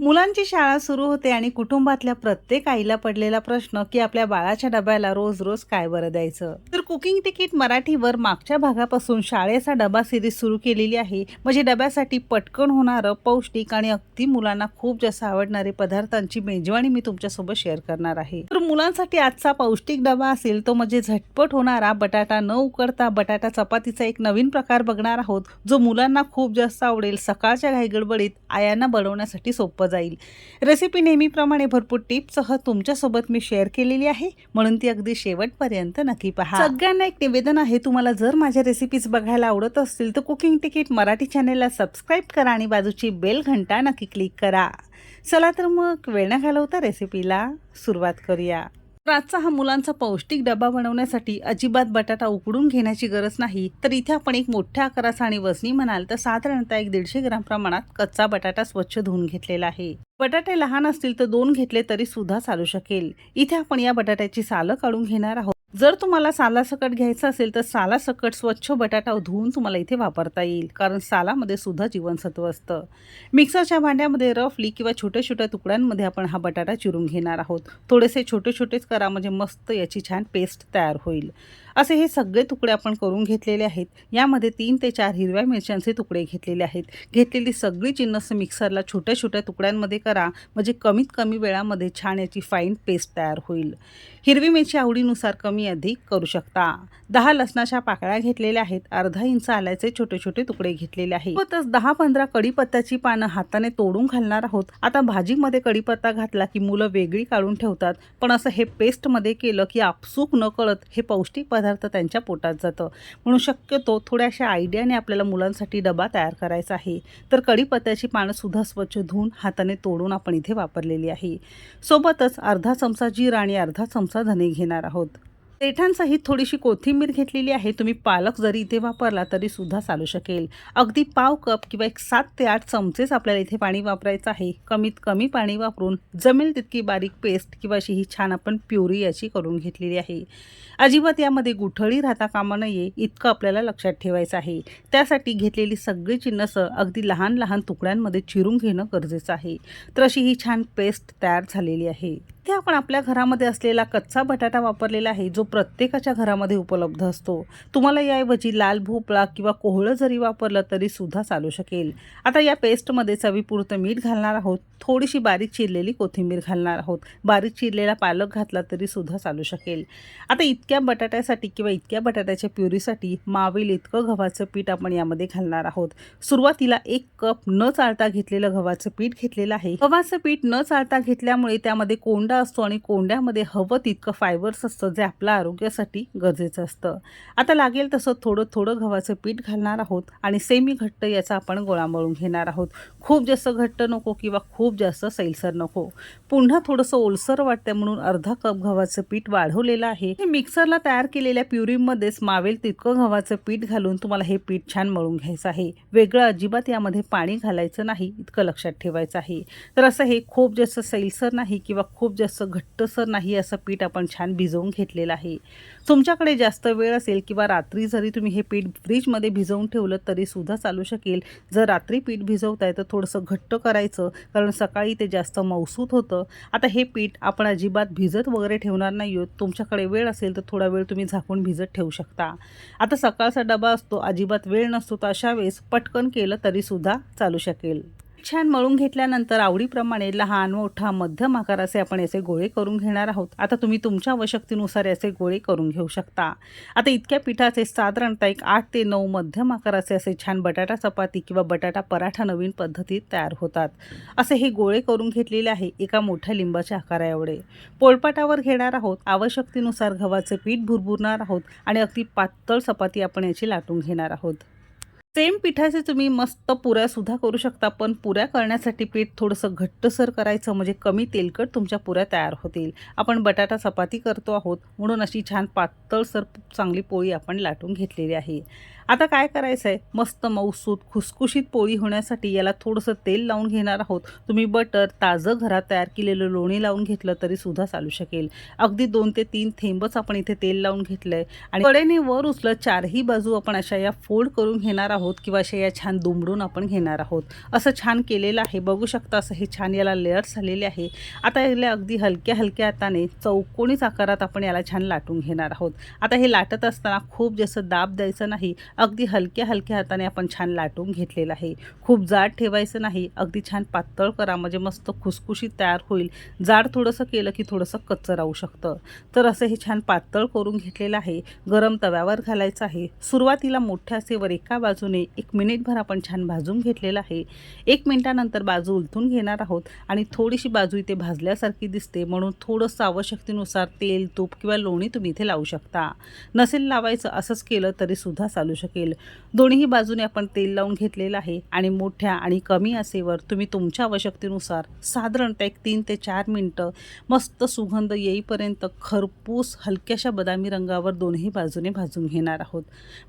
मुलांची शाळा सुरू होते आणि कुटुंबातल्या प्रत्येक आईला पडलेला प्रश्न की आपल्या बाळाच्या डब्याला रोज रोज काय बरं द्यायचं? तर कुकिंग तिकीट मराठीवर मागच्या भागापासून शाळेचा डबा सिरीज सुरू केलेली आहे. म्हणजे डब्यासाठी पटकन होणारं पौष्टिक आणि अगदी मुलांना खूप जास्त आवडणारे पदार्थांची मेजवानी मी तुमच्यासोबत शेअर करणार आहे. तर मुलांसाठी आजचा पौष्टिक डबा असेल तो म्हणजे झटपट होणारा बटाटा न उकडता बटाटा चपातीचा एक नवीन प्रकार बघणार आहोत जो मुलांना खूप जास्त आवडेल सकाळच्या घाईगडबडीत आयांना बनवण्यासाठी सोपं जाईल. रेसिपी नेहमीप्रमाणे भरपूर टिप्ससह तुमच्यासोबत मी शेअर केलेली आहे. म्हणून ती अगदी शेवटपर्यंत नक्की पहा. सगळ्यांना एक निवेदन आहे तुम्हाला जर माझ्या रेसिपीज बघायला आवडत असतील तर कुकिंग तिकीट मराठी चॅनेलला सबस्क्राईब करा आणि बाजूची बेल घंटा नक्की क्लिक करा. चला तर मग वेळ न घालवता रेसिपीला सुरुवात करूया. तर आजचा हा मुलांचा पौष्टिक डबा बनवण्यासाठी अजिबात बटाटा उकडून घेण्याची गरज नाही. तर इथे आपण एक मोठ्या आकाराचा आणि वजनी म्हणाल तर साधारणतः एक दीडशे ग्राम प्रमाणात कच्चा बटाटा स्वच्छ धुवून घेतलेला आहे. बटाटे लहान असतील तर दोन घेतले तरी सुद्धा चालू शकेल. इथे आपण या बटाट्याची सालं काढून घेणार आहोत. जर तुम्हाला सालासकट घ्यायचं असेल तर सालासकट स्वच्छ बटाटा धुवून तुम्हाला इथे वापरता येईल. कारण सालामध्ये सुद्धा जीवनसत्व असतं. मिक्सरच्या भांड्यामध्ये रफली किंवा छोट्या छोट्या तुकड्यांमध्ये आपण हा बटाटा चिरून घेणार आहोत. थोडेसे छोटे छोटेच करा म्हणजे मस्त याची छान पेस्ट तयार होईल. असे हे सगळे तुकडे आपण करून घेतलेले आहेत. यामध्ये तीन ते चार हिरव्या मिरच्यांचे तुकडे घेतलेले आहेत. घेतलेली सगळी जिन्नस मिक्सरला छोट्या छोट्या तुकड्यांमध्ये करा. म्हणजे कमीत कमी वेळामध्ये छान याची फाईन पेस्ट तयार होईल. हिरवी मिरची आवडीनुसार कमी अधिक करू शकता. दहा लसणाच्या पाकळ्या घेतलेल्या आहेत. अर्धा इंच आल्याचे छोटे छोटे तुकडे घेतलेले आहेत सोबतच दहा पंधरा कढीपत्त्याची पानं हाताने तोडून घालणार आहोत. आता भाजीमध्ये कढीपत्ता घातला की मुलं वेगळी काढून ठेवतात. पण असं हे पेस्टमध्ये केलं की आपसूक न कळत हे पौष्टिक पदार्थ त्यांच्या पोटात जातं. म्हणून शक्यतो थोड्याशा आयडियाने आपल्याला मुलांसाठी डबा तयार करायचा आहे. तर कढीपत्त्याची पानं सुद्धा स्वच्छ धुवून हाताने तोडून आपण इथे वापरलेली आहे. सोबतच अर्धा चमचा जीर आणि अर्धा चमचा धने घेणार आहोत. देठांसहित थोडीशी कोथिंबीर घेतलेली आहे. तुम्ही पालक जरी इथे वापरला तरी सुद्धा चालू शकेल. अगदी पाव कप किंवा एक सात ते आठ चमचेच आपल्याला इथे पाणी वापरायचं आहे. कमीत कमी पाणी वापरून जमेल तितकी बारीक पेस्ट किंवा अशी ही छान आपण प्युरी याची करून घेतलेली आहे. अजिबात यामध्ये गुठळी राहता कामा नये इतकं आपल्याला लक्षात ठेवायचं आहे. त्यासाठी घेतलेली सगळी चिन्नसं अगदी लहान लहान तुकड्यांमध्ये चिरून घेणं गरजेचं आहे. तर अशी ही छान पेस्ट तयार झालेली आहे. इथे आपण आपल्या घरामध्ये असलेला कच्चा बटाटा वापरलेला आहे जो प्रत्येकाच्या घरामध्ये उपलब्ध असतो. तुम्हाला याऐवजी लाल भोपळा किंवा कोहळं जरी वापरलं तरी सुद्धा चालू शकेल. आता या पेस्टमध्ये चवीपुरतं मीठ घालणार आहोत थोडीशी बारीक चिरलेली कोथिंबीर घालणार आहोत. बारीक चिरलेला पालक घातला तरी सुद्धा चालू शकेल. आता इतक्या बटाट्यासाठी किंवा इतक्या बटाट्याच्या प्युरीसाठी मावेल इतकं गव्हाचं पीठ आपण यामध्ये घालणार आहोत. सुरुवातीला एक कप न चालता घेतलेलं गव्हाचं पीठ घेतलेलं आहे. गव्हाचं पीठ न चालता घेतल्यामुळे त्यामध्ये कोंड असतो आणि कोंड्यामध्ये हवं तितकं फायबर्स असतं जे आपल्या आरोग्यासाठी गरजेचं असतं. आता लागेल तसं थोडं थोडं गव्हाचं पीठ घालणार आहोत आणि सेमी घट्ट याचा आपण गोळा मळून घेणार आहोत. खूप जास्त घट्ट नको किंवा खूप जास्त सैलसर नको. पुन्हा थोडंसं ओलसर वाटतं म्हणून अर्धा कप गव्हाचं पीठ वाढवलेलं आहे. हे मिक्सरला तयार केलेल्या प्युरीमध्येच मावेल तितकं गव्हाचं पीठ घालून तुम्हाला हे पीठ छान मळून घ्यायचं आहे. वेगळं अजिबात यामध्ये पाणी घालायचं नाही इतकं लक्षात ठेवायचं आहे. तर असं हे खूप जास्त सैलसर नाही किंवा खूप जास्त घट्टसर नाही असं पीठ आपण छान भिजवून घेतलेलं आहे. तुमच्याकडे जास्त वेळ असेल किंवा रात्री जरी तुम्ही हे पीठ फ्रीजमध्ये भिजवून ठेवलं तरी सुद्धा चालू शकेल. जर रात्री पीठ भिजवताय तर थोडंसं घट्ट करायचं कारण सकाळी ते जास्त मौसूत होतं. आता हे पीठ आपण अजिबात भिजत वगैरे ठेवणार नाही आहोत तुमच्याकडे वेळ असेल तर थोडा वेळ तुम्ही झाकून भिजत ठेवू शकता. आता सकाळचा डबा असतो अजिबात वेळ नसतो तर अशा वेळेस पटकन केलं तरीसुद्धा चालू शकेल. छान मळून घेतल्यानंतर आवडीप्रमाणे लहान मोठा मध्यम आकाराचे आपण याचे गोळे करून घेणार आहोत. आता तुम्ही तुमच्या आवश्यकतेनुसार याचे गोळे करून घेऊ शकता. आता इतक्या पिठाचे साधारणतः एक आठ ते नऊ मध्यम आकाराचे असे छान बटाटा चपाती किंवा बटाटा पराठा नवीन पद्धतीत तयार होतात. असे हे गोळे करून घेतलेले आहे एका मोठ्या लिंबाच्या आकारा एवढे पोळपाटावर घेणार आहोत. आवश्यकतेनुसार गव्हाचे पीठ भुरभुरणार आहोत आणि अगदी पातळ चपाती आपण याची लाटून घेणार आहोत. सेम पिठाचे तुम्ही मस्त पुऱ्या सुद्धा करू शकता पण पुऱ्या करण्यासाठी पीठ थोडंसं घट्टसर करायचं म्हणजे कमी तेलकट तुमच्या पुऱ्या तयार होतील. आपण बटाटा चपाती करतो आहोत म्हणून अशी छान पातळसर चांगली पोळी आपण लाटून घेतलेली आहे. आता काय करायचं आहे मस्त मऊसूत खुसखुशीत पोळी होण्यासाठी याला थोडंसं तेल लावून घेणार आहोत. तुम्ही बटर ताजं घरात तयार केलेलं लोणी लावून घेतलं तरी सुद्धा चालू शकेल. अगदी दोन ते तीन थेंबच आपण इथे तेल लावून घेतलं आहे आणि कडेने वर उचलत चारही बाजू आपण अशा या फोल्ड करून घेणार आहोत किंवा अशा या छान दुमडून आपण घेणार आहोत. असं छान केलेलं आहे. बघू शकता असं हे छान याला लेअर्स झालेले आहे. आता याला अगदी हलक्या हलक्या हाताने चौकोनीच आकारात आपण याला छान लाटून घेणार आहोत. आता हे लाटत असताना खूप जास्त दाब द्यायचं नाही. अगदी हलक्या हलक्या हाताने आपण छान लाटून घेतलेलं आहे. खूप जाड ठेवायचं नाही अगदी छान पातळ करा म्हणजे मस्त खुसखुशीत तयार होईल. जाड थोडंसं केलं की थोडंसं कच्चं राहू शकतं. तर असं हे छान पातळ करून घेतलेलं आहे. गरम तव्यावर घालायचं आहे. सुरुवातीला मोठ्या असेवर एका बाजूने एक मिनिटभर आपण छान भाजून घेतलेलं आहे. एक मिनिटानंतर बाजू उलथून घेणार आहोत आणि थोडीशी बाजू इथे भाजल्यासारखी दिसते म्हणून थोडंसं आवश्यकतेनुसार तेल तूप किंवा लोणी तुम्ही इथे लावू शकता. नसेल लावायचं असंच केलं तरी सुद्धा चालू शकेल दोन्ही बाजूने आपण तेल लावून घेतलेलं आहे आणि मोठ्या आणि कमी असेवर तुम्ही तुमच्या आवश्यकतेनुसार साधारणतः एक तीन ते चार मिनटं मस्त सुगंध येईपर्यंत खरपूस हलक्याशा बदामी रंगावर दोन्ही बाजूने भाजून घेणार आहोत.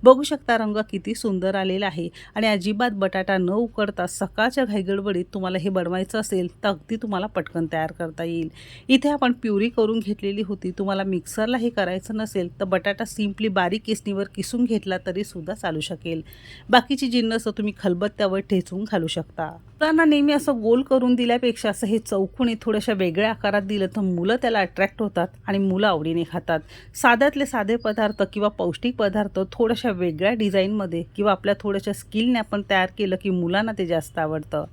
बघू शकता रंग किती सुंदर आलेला आहे आणि अजिबात बटाटा न उकडता सकाळच्या घाईगडबडीत तुम्हाला हे बनवायचं असेल तर अगदी तुम्हाला पटकन तयार करता येईल. इथे आपण प्युरी करून घेतलेली होती तुम्हाला मिक्सरला हे करायचं नसेल तर बटाटा सिम्पली बारीक किसणीवर किसून घेतला तरी सुद्धा चालू शकेल. बाकीची जिन्नस तुम्ही खलबत्त्यावर ठेचून घालू शकता. मुलांना नेहमी असं गोल करून दिल्यापेक्षा असं हे चौकोनी थोड्याशा वेगळ्या आकारात दिलं तर मुलं त्याला अट्रॅक्ट होतात आणि मुलं आवडीने खातात. साध्यातले साधे पदार्थ किंवा पौष्टिक पदार्थ थोड्याशा वेगळ्या डिझाईनमध्ये किंवा आपल्या थोड्याशा स्किलने आपण तयार केलं की मुलांना ते जास्त आवडतं.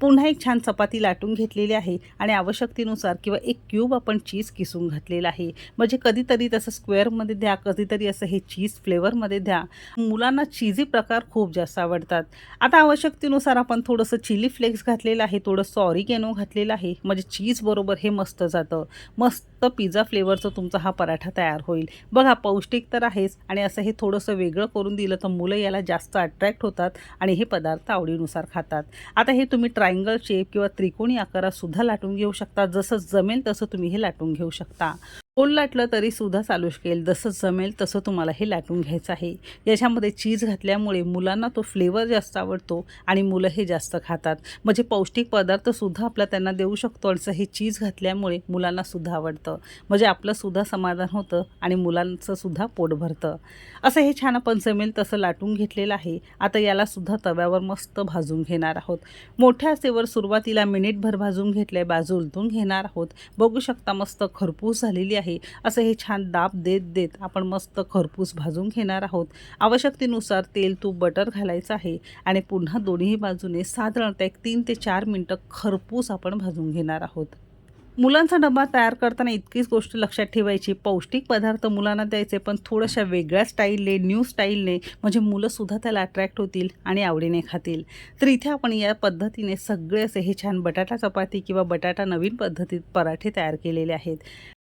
पुन्हा एक छान चपाती लाटून घेतलेली आहे आणि आवश्यकतेनुसार किंवा एक क्यूब आपण चीज किसून घातलेला आहे. म्हणजे कधीतरी तसं स्क्वेअरमध्ये द्या कधीतरी असं हे चीज फ्लेवरमध्ये द्या. मुलांना चीजी प्रकार खूप जास्त आवडतात. आता आवश्यकतेनुसार आपण थोडंसं चिली फ्लेक्स घातलेलं आहे थोडंसं ऑरिगेनो घातलेलं आहे. म्हणजे चीज बरोबर हे मस्त जातं. मस्त पिझ्झा फ्लेवरचं तुमचा हा पराठा तयार होईल. बघा पौष्टिक तर आहेच आणि असं हे थोडंसं वेगळं करून दिलं तर मुलं याला जास्त अट्रॅक्ट होतात आणि हे पदार्थ आवडीनुसार खातात. आता हे तुम्ही ट्रायंगल शेप किंवा त्रिकोणी आकारात सुद्धा लाटून घेऊ शकता. जसं जमेल तसं तुम्ही हे लाटून घेऊ शकता. गोल लाटलं तरी सुद्धा चालू शकेल. जसं जमेल तसं तुम्हाला हे लाटून घ्यायचं आहे. याच्यामध्ये चीज घातल्यामुळे मुलांना तो फ्लेवर जास्त आवडतो आणि मुलं हे जास्त खातात. म्हणजे पौष्टिक पदार्थसुद्धा आपला त्यांना देऊ शकतो आणि हे चीज घातल्यामुळे मुलांनासुद्धा आवडतं. म्हणजे आपलंसुद्धा समाधान होतं आणि मुलांचंसुद्धा पोट भरतं. असं हे छान आपण जमेल तसं लाटून घेतलेलं आहे. आता यालासुद्धा तव्यावर मस्त भाजून घेणार आहोत. मोठ्या असेवर सुरुवातीला मिनिटभर भाजून घेतल्या. बाजू उलटून घेणार आहोत. बघू शकता मस्त खरपूस झालेली आहे. आहे. असं हे छान दाब देत देत आपण मस्त खरपूस भाजून घेणार आहोत. आवश्यकतेनुसार तेल तूप बटर घालायचं आहे आणि पुन्हा दोन्ही बाजूने साधारणतः एक तीन ते चार मिनटं खरपूस आपण भाजून घेणार आहोत. मुलांचा डबा तयार करताना इतकीच गोष्ट लक्षात ठेवायची पौष्टिक पदार्थ मुलांना द्यायचे पण थोड्याशा वेगळ्या स्टाईलने न्यू स्टाईलने म्हणजे मुलंसुद्धा त्याला अट्रॅक्ट होतील आणि आवडीने खातील. तर इथे आपण या पद्धतीने सगळे असे हे छान बटाटा चपाती किंवा बटाटा नवीन पद्धतीत पराठे तयार केलेले आहेत.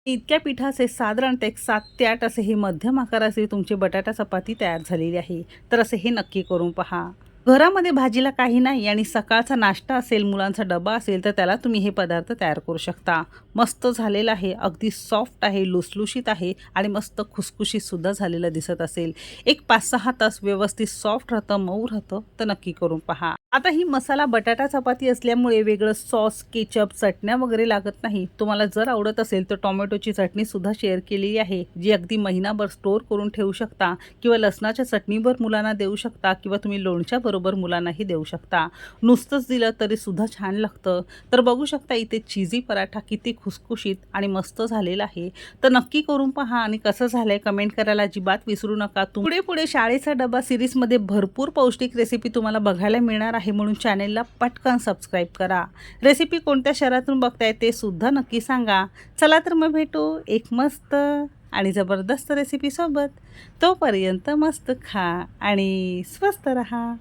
इतक्या पिठाचे साधारणतः एक सात ते आठ असे हे मध्यम आकाराचे तुमची बटाटा चपाती तयार झालेली आहे. तर असे हे नक्की करून पहा. घरामध्ये भाजीला काही नाही आणि सकाळचा नाश्ता असेल मुलांचा डबा असेल तर त्याला तुम्ही हे पदार्थ तयार करू शकता. मस्त झालेलं आहे अगदी सॉफ्ट आहे लुसलुशीत आहे आणि मस्त खुसखुशीत सुद्धा झालेलं दिसत असेल. एक पाच सहा तास व्यवस्थित सॉफ्ट राहतं मऊ राहतं तर नक्की करून पहा. आता ही मसाला बटाटा चपाती असल्यामुळे वेगळं सॉस केचप चटण्या वगैरे लागत नाही. तुम्हाला जर आवडत असेल तर टोमॅटोची चटणी सुद्धा शेअर केलेली आहे जी अगदी महिनाभर स्टोअर करून ठेवू शकता किंवा लसणाच्या चटणीवर मुलांना देऊ शकता किंवा तुम्ही लोणच्या बरोबर मुलांनाही देऊ शकता. नुसतंच दिलं तरी सुद्धा छान लागतं. तर बघू शकता इथे चिझी पराठा किती खुसखुशीत आणि मस्त झालेला आहे. तर नक्की करून पहा आणि कसं झालंय कमेंट करायला अजिबात विसरू नका. पुढे पुढे शाळेचा डबा सिरीजमध्ये भरपूर पौष्टिक रेसिपी तुम्हाला बघायला मिळणार आहे म्हणून चॅनेलला पटकन सबस्क्राईब करा. रेसिपी कोणत्या शहरातून बघताय ते सुद्धा नक्की सांगा. चला तर मग भेटू एक मस्त आणि जबरदस्त रेसिपीसोबत तोपर्यंत मस्त खा आणि स्वस्त रहा.